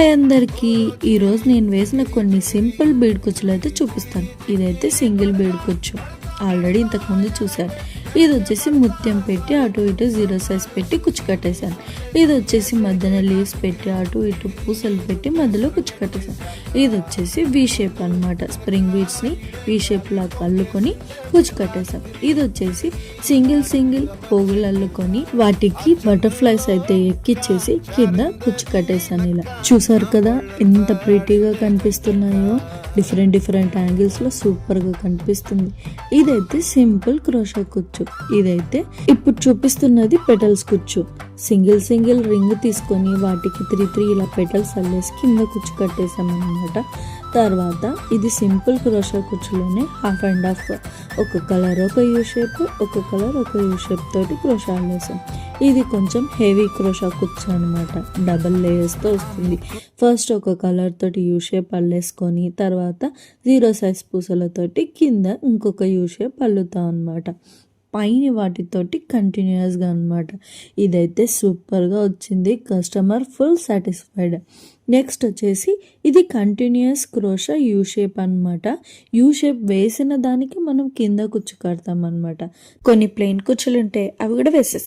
Hi అందరికీ. ఈరోజు నేను వేసిన కొన్ని సింపుల్ బీడ్ కుచ్చులు అయితే చూపిస్తాను. ఇదైతే సింగిల్ బీడ్ కుచ్చు. ఆల్రెడీ ఇంతకుముందు చూశాను. ఇది వచ్చేసి ముత్యం పెట్టి అటు ఇటు జీరో సైజ్ పెట్టి కుచ్చు కట్టేశాను ఇది వచ్చేసి మధ్యన లీవ్స్ పెట్టి అటు ఇటు పూసలు పెట్టి మధ్యలో కుచ్చు కట్టేశాను ఇది వచ్చేసి వి షేప్ అనమాట స్ప్రింగ్ బీడ్స్ని వి షేప్ లాగా అల్లుకొని కుచ్చు కట్టేశాను ఇది వచ్చేసి సింగిల్ సింగిల్ పోగులు అల్లుకొని వాటికి బటర్ఫ్లైస్ అయితే ఎక్కిచ్చేసి కింద కుచ్చు కట్టేశాను ఇలా. చూసారు కదా ఎంత ప్రీటీగా కనిపిస్తున్నాయో. డిఫరెంట్ డిఫరెంట్ యాంగిల్స్లో సూపర్గా కనిపిస్తుంది. ఇదైతే సింపుల్ క్రోషా కుచ్చు. ఇదైతే ఇప్పుడు చూపిస్తున్నది పెటల్స్ కుచ్చు సింగిల్ సింగిల్ రింగ్ తీసుకొని వాటికి త్రీ త్రీ ఇలా పెటల్స్ అల్లేసి కింద కుచ్చు కట్టేసాము అనమాట తర్వాత ఇది సింపుల్ క్రోషా కుచ్చులోనే హాఫ్ అండ్ హాఫ్. ఒక కలర్ ఒక యూ షేప్ ఒక కలర్ ఒక యూ షేప్ తోటి క్రోషా అల్లేసాం. ఇది కొంచెం హెవీ క్రోషా కుచ్చు అనమాట డబల్ లేయర్స్తో వస్తుంది. ఫస్ట్ ఒక కలర్ తోటి యూ షేప్ అల్లేసుకొని తర్వాత జీరో సైజ్ పూసలతోటి కింద ఇంకొక యూ షేప్ అల్లుతాం అనమాట పైన వాటితోటి కంటిన్యూస్గా అనమాట ఇదైతే సూపర్గా వచ్చింది. కస్టమర్ ఫుల్ సాటిస్ఫైడ్ నెక్స్ట్ వచ్చేసి ఇది కంటిన్యూస్ క్రోషా యూ షేప్ అనమాట యూ షేప్ వేసిన దానికి మనం కింద కుచ్చు కడతాం అనమాట కొన్ని ప్లెయిన్ కుచ్చులు ఉంటాయి అవి కూడా వేసేస్తాం